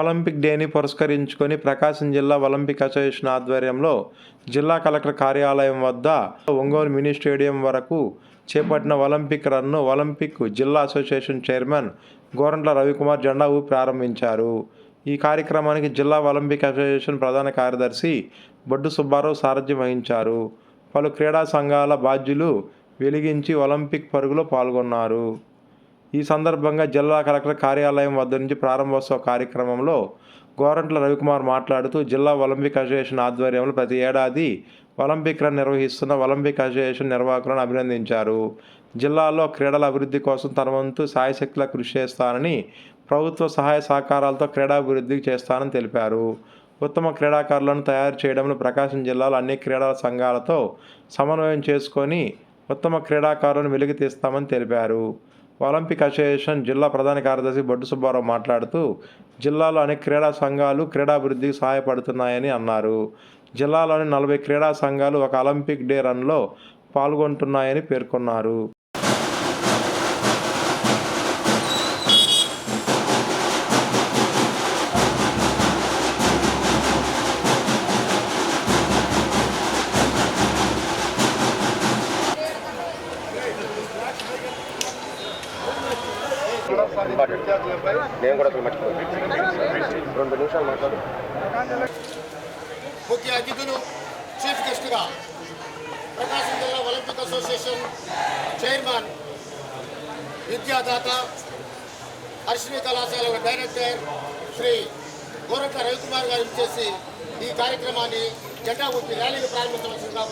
Olympic డేని పురస్కరించుకొని ప్రకాశం జిల్లా ఒలింపిక్ అసోసియేషన్ ఆధ్వర్యంలో జిల్లా కలెక్టర్ కార్యాలయం వద్ద ఒంగోలు మినీ స్టేడియం వరకు చేపట్టిన ఒలింపిక్ రన్ను ఒలింపిక్ జిల్లా అసోసియేషన్ చైర్మన్ గోరంట్ల రవికుమార్ జెండా ఊపి ప్రారంభించారు. ఈ కార్యక్రమానికి జిల్లా ఒలింపిక్ అసోసియేషన్ ప్రధాన కార్యదర్శి బొడ్డు సుబ్బారావు సారథ్యం వహించారు. పలు క్రీడా సంఘాల బాధ్యులు వెలిగించి ఒలింపిక్ పరుగులో పాల్గొన్నారు. ఈ సందర్భంగా జిల్లా కలెక్టర్ కార్యాలయం వద్ద నుంచి ప్రారంభోత్సవ కార్యక్రమంలో గోరంట్ల రవికుమార్ మాట్లాడుతూ జిల్లా ఒలింపిక్ అసోసియేషన్ ఆధ్వర్యంలో ప్రతి ఏడాది ఒలింపిక్ రన్ నిర్వహిస్తున్న ఒలింపిక్ అసోసియేషన్ నిర్వాహకులను అభినందించారు. జిల్లాలో క్రీడల అభివృద్ధి కోసం తన వంతు సాయశక్తుల కృషి చేస్తానని ప్రభుత్వ సహాయ సహకారాలతో క్రీడాభివృద్ధికి చేస్తానని తెలిపారు. ఉత్తమ క్రీడాకారులను తయారు చేయడంలో ప్రకాశం జిల్లాలో అన్ని క్రీడా సంఘాలతో సమన్వయం చేసుకొని ఉత్తమ క్రీడాకారులను వెలికి తీస్తామని తెలిపారు. ఒలింపిక్ అసోసియేషన్ జిల్లా ప్రధాన కార్యదర్శి బొడ్డు సుబ్బారావు మాట్లాడుతూ జిల్లాలో అనేక క్రీడా సంఘాలు క్రీడాభివృద్ధికి సహాయపడుతున్నాయని అన్నారు. జిల్లాలోని నలభై క్రీడా సంఘాలు ఒక ఒలింపిక్ డే రన్లో పాల్గొంటున్నాయని పేర్కొన్నారు. నేను కూడా అసలు మర్చిపోయాను. రెండు నిమిషాలు మాట్లాడు. ముఖ్య అతిథులు చీఫ్ గెస్ట్గా ప్రకాశం జిల్లా ఒలింపిక్ అసోసియేషన్ చైర్మన్ విద్యాదాత అశ్విని కళాశాల డైరెక్టర్ శ్రీ గోరట్ల రవికుమార్ గారు చేసి ఈ కార్యక్రమాన్ని జెండా ఊపి ర్యాలీని ప్రారంభించవలసిందిగా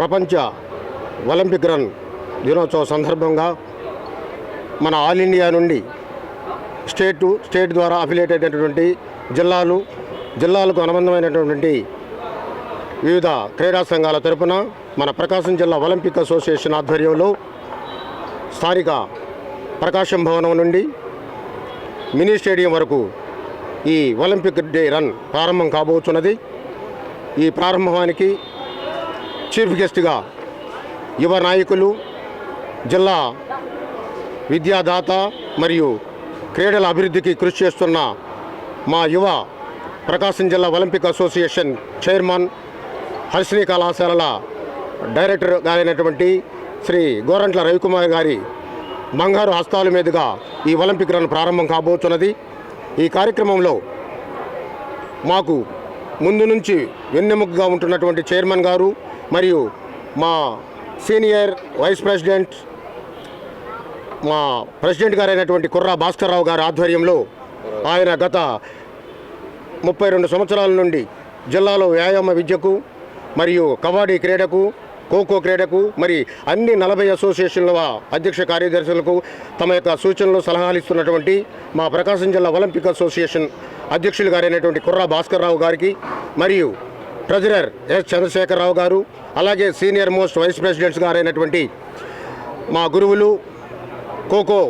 ప్రపంచ ఒలింపిక్ రన్ దినోత్సవ సందర్భంగా మన ఆల్ ఇండియా నుండి స్టేట్ స్టేట్ ద్వారా అఫిలియేట్ అయినటువంటి జిల్లాలు జిల్లాలకు అనుబంధమైనటువంటి వివిధ క్రీడా సంఘాల తరపున మన ప్రకాశం జిల్లా ఒలింపిక్ అసోసియేషన్ ఆధ్వర్యంలో స్థానిక ప్రకాశం భవనం నుండి మినీ స్టేడియం వరకు ఈ ఒలింపిక్ డే రన్ ప్రారంభం కాబోతున్నది. ఈ ప్రారంభానికి చీఫ్ గెస్ట్గా యువ నాయకులు జిల్లా విద్యాదాత మరియు క్రీడల అభివృద్ధికి కృషి చేస్తున్న మా యువ ప్రకాశం జిల్లా ఒలింపిక్ అసోసియేషన్ చైర్మన్ హర్షిణీ కళాశాలల డైరెక్టర్ గారైనటువంటి శ్రీ గోరంట్ల రవికుమార్ గారి బంగారు హస్తాల మీదుగా ఈ ఒలింపిక్ రన్ ప్రారంభం కాబోతున్నది. ఈ కార్యక్రమంలో మాకు ముందు నుంచి వెన్నెముకగా ఉంటున్నటువంటి చైర్మన్ గారు మరియు మా సీనియర్ వైస్ ప్రెసిడెంట్ మా ప్రెసిడెంట్ గారైనటువంటి కుర్రా భాస్కర్రావు గారి ఆధ్వర్యంలో ఆయన గత ముప్పై రెండు సంవత్సరాల నుండి జిల్లాలో వ్యాయామ విద్యకు మరియు కబడ్డీ క్రీడకు ఖోఖో క్రీడకు మరి అన్ని నలభై అసోసియేషన్ల అధ్యక్ష కార్యదర్శులకు తమ యొక్క సూచనలు సలహాలు ఇస్తున్నటువంటి మా ప్రకాశం జిల్లా ఒలింపిక్ అసోసియేషన్ అధ్యక్షులు గారైనటువంటి కుర్రా భాస్కర్రావు గారికి మరియు ట్రెజరర్ ఎస్ చంద్రశేఖరరావు గారు అలాగే సీనియర్ మోస్ట్ వైస్ ప్రెసిడెంట్స్ గారైనటువంటి మా గురువులు ఖోఖో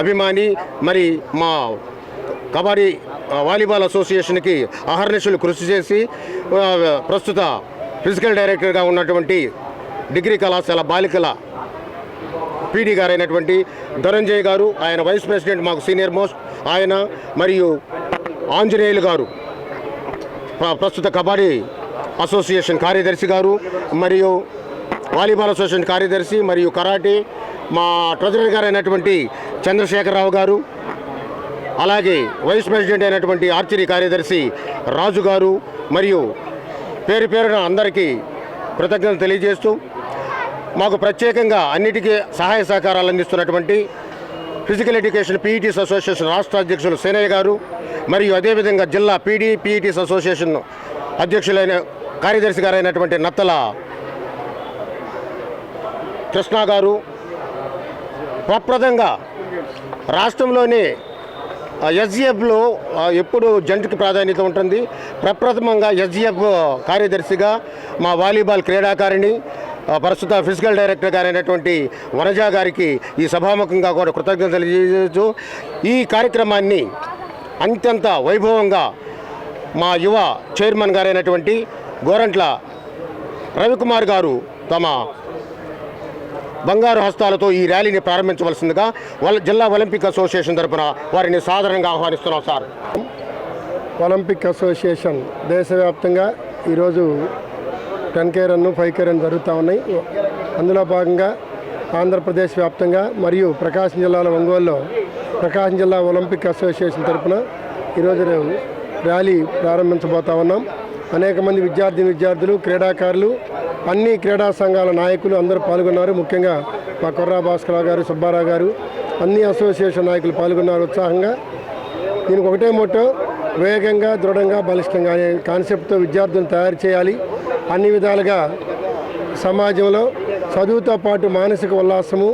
అభిమాని మరి మా కబడ్డీ వాలీబాల్ అసోసియేషన్కి అహర్నిశలు కృషి చేసి ప్రస్తుత ఫిజికల్ డైరెక్టర్గా ఉన్నటువంటి డిగ్రీ కళాశాల బాలికల పీడీ గారైనటువంటి ధనంజయ్ గారు ఆయన వైస్ ప్రెసిడెంట్ మాకు సీనియర్ మోస్ట్ ఆయన మరియు ఆంజనేయులు గారు. ప్రస్తుత కబడ్డీ అసోసియేషన్ కార్యదర్శి గారు మరియు వాలీబాల్ అసోసియేషన్ కార్యదర్శి మరియు కరాటే మా ట్రెజరర్ గారు అయినటువంటి చంద్రశేఖరరావు గారు అలాగే వైస్ ప్రెసిడెంట్ అయినటువంటి ఆర్చరీ కార్యదర్శి రాజు గారు మరియు పేరు పేరున అందరికీ కృతజ్ఞతలు తెలియజేస్తూ మాకు ప్రత్యేకంగా అన్నిటికీ సహాయ సహకారాలు అందిస్తున్నటువంటి ఫిజికల్ ఎడ్యుకేషన్ పీఈటీస్ అసోసియేషన్ రాష్ట్ర అధ్యక్షులు సేనయ్య గారు మరియు అదేవిధంగా జిల్లా పీడీ పీఈటీస్ అసోసియేషన్ అధ్యక్షులైన కార్యదర్శి గారైనటువంటి నత్తల కృష్ణ గారు ప్రప్రదంగా రాష్ట్రంలోని ఎస్జిఎఫ్లో ఎప్పుడు జంటకి ప్రాధాన్యత ఉంటుంది. ప్రప్రథమంగా ఎస్జిఎఫ్ కార్యదర్శిగా మా వాలీబాల్ క్రీడాకారిణి ప్రస్తుత ఫిజికల్ డైరెక్టర్ గారైనటువంటి వనజ గారికి ఈ సభాముఖంగా కూడా కృతజ్ఞతలు తెలియజేయచ్చు ఈ కార్యక్రమాన్ని అత్యంత వైభవంగా మా యువ చైర్మన్ గారైనటువంటి గోరంట్ల రవికుమార్ గారు తమ బంగారు హస్తాలతో ఈ ర్యాలీని ప్రారంభించవలసిందిగా జిల్లా ఒలింపిక్ అసోసియేషన్ తరపున వారిని సాధారణంగా ఆహ్వానిస్తున్నాం సార్. ఒలింపిక్ అసోసియేషన్ దేశవ్యాప్తంగా ఈరోజు ten K run five K run జరుగుతూ ఉన్నాయి. అందులో భాగంగా ఆంధ్రప్రదేశ్ వ్యాప్తంగా మరియు ప్రకాశం జిల్లాలో ఒంగోలులో ప్రకాశం జిల్లా ఒలింపిక్ అసోసియేషన్ తరపున ఈరోజు ర్యాలీ ప్రారంభించబోతా ఉన్నాం. అనేక మంది విద్యార్థి విద్యార్థులు క్రీడాకారులు అన్ని క్రీడా సంఘాల నాయకులు అందరూ పాల్గొన్నారు. ముఖ్యంగా మా కొర్రా భాస్కరరావు గారు సుబ్బారావు గారు అన్ని అసోసియేషన్ నాయకులు పాల్గొన్నారు ఉత్సాహంగా. దీనికి ఒకటే మోటో వేగంగా దృఢంగా బలిష్టంగా అనే కాన్సెప్ట్తో విద్యార్థులను తయారు చేయాలి. అన్ని విధాలుగా సమాజంలో చదువుతో పాటు మానసిక ఉల్లాసము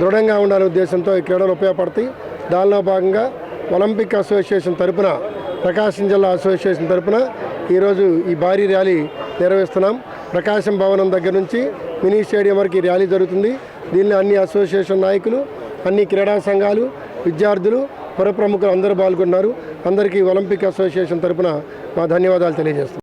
దృఢంగా ఉండాలనే ఉద్దేశంతో ఈ క్రీడలు ఉపయోగపడతాయి. దానిలో భాగంగా ఒలింపిక్ అసోసియేషన్ తరపున ప్రకాశం జిల్లా అసోసియేషన్ తరపున ఈరోజు ఈ భారీ ర్యాలీ నిర్వహిస్తున్నాం. ప్రకాశం భవనం దగ్గర నుంచి మినీ స్టేడియం వరకు ఈ ర్యాలీ జరుగుతుంది. దీనిలో అన్ని అసోసియేషన్ నాయకులు అన్ని క్రీడా సంఘాలు విద్యార్థులు పుర ప్రముఖులు అందరూ పాల్గొన్నారు. అందరికీ ఒలింపిక్ అసోసియేషన్ తరపున మా ధన్యవాదాలు తెలియజేస్తున్నాం.